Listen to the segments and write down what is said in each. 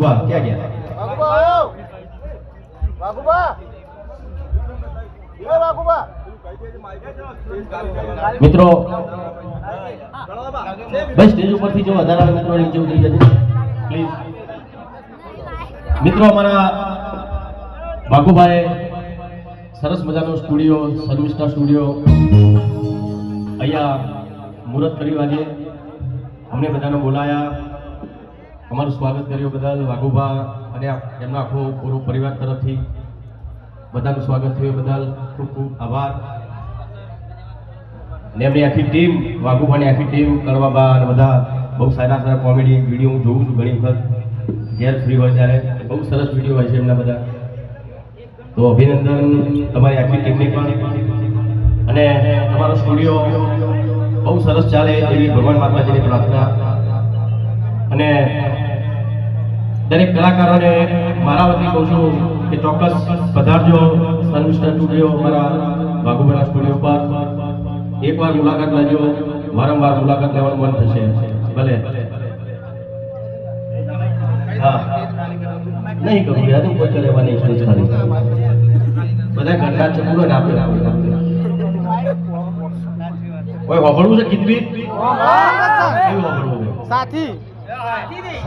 વાહ क्या ગયા? વાઘુબા आओ વાઘુબા. ये વાઘુબા. મિત્રો બસ સ્ટેજ ઉપરથી જો વધારા મિત્રો નીચે ઉતરી જજો. પ્લીઝ મિત્રો અમારા ભાગુભાઈ સરસ મજાનો સ્ટુડિયો શર્મિષ્ઠા સ્ટુડિયો અહીંયા મુહૂર્ત કરી વાગે અમને બધાને બોલાયા. અમારું સ્વાગત કર્યું બદલ વાઘુભા અને એમનો આખો પૂરો પરિવાર તરફથી. બધાનું સ્વાગત થયું બદલ ખૂબ ખૂબ આભાર. ને એમની આખી ટીમ, વાઘુભાની આખી ટીમ કરવાબા અને બધા બહુ સારા સારા કોમેડી વીડિયો હું જોઉં છું ઘણી વખત. ઘેર ફ્રી હોય ત્યારે. બહુ સરસ વીડિયો હોય છે એમના બધા. તો અભિનંદન તમારી આખી ટીમની પણ. અને તમારો સ્ટુડિયો બહુ સરસ ચાલે એવી ભગવાન માતાજીની પ્રાર્થના. અને દરેક કલાકારોને મારા વતી કહું છું કે ચોક્કસ પધારજો સર્વિસ્ટર સ્ટુડિયો અમારા વાઘુભાઈના સ્ટુડિયો પર. એકવાર મુલાકાત લેજો. વારંવાર મુલાકાત લેવાનું મન થશે. ભલે. હા. નહીં કરું યાર હું કોઈ રહેવાની ઈચ્છા ખાલી. બધા ઘરના છે પૂરો ને આપણે. કોઈ હોભળવું છે ગીત બીત કેવું હોભળવું છે? સાથી. સાથી.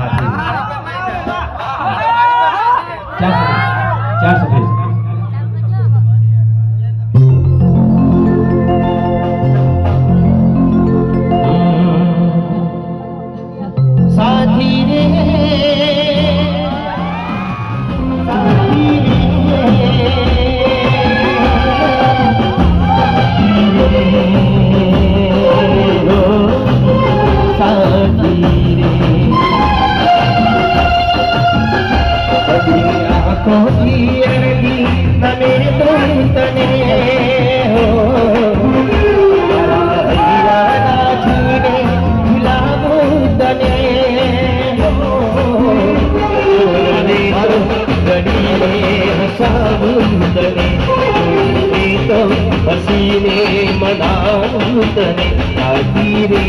ప్రేమదారుతని సాకిరే.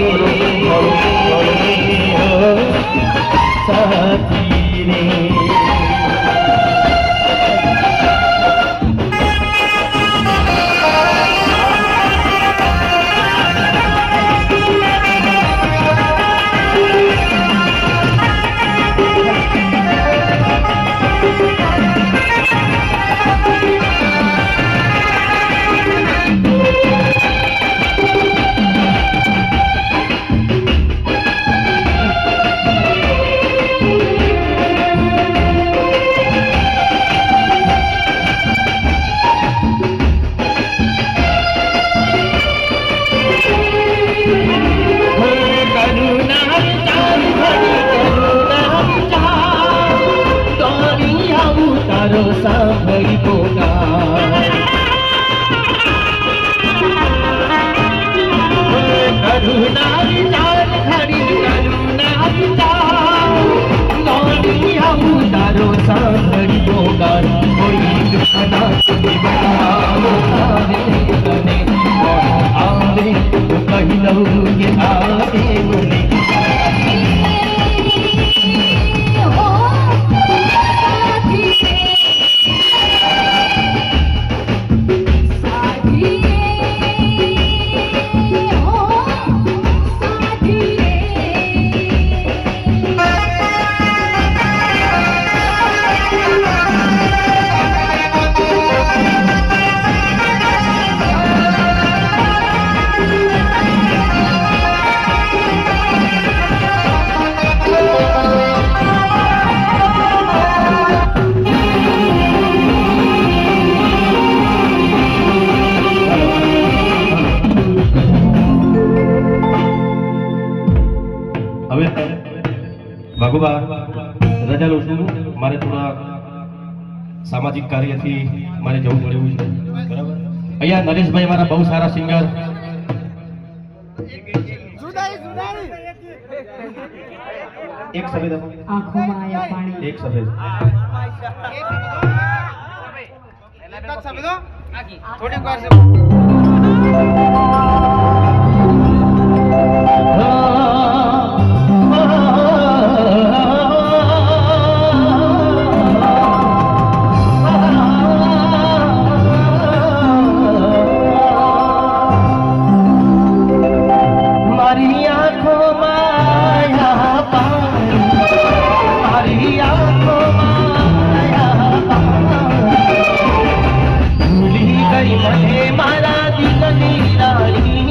సాకిరే. કોઈ ભગવા રજા લઉં છું. મારે થોડા સામાજિક કાર્યથી મારે જવું પડ્યું છે. બરાબર અહીંયા નરેશભાઈ મારા બહુ સારા સિંગર એક સફેદ એક સફેદ. થોડીક વાર છે. मला दिल राणी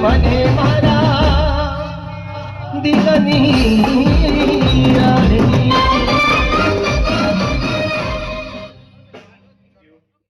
મને મારા દિલની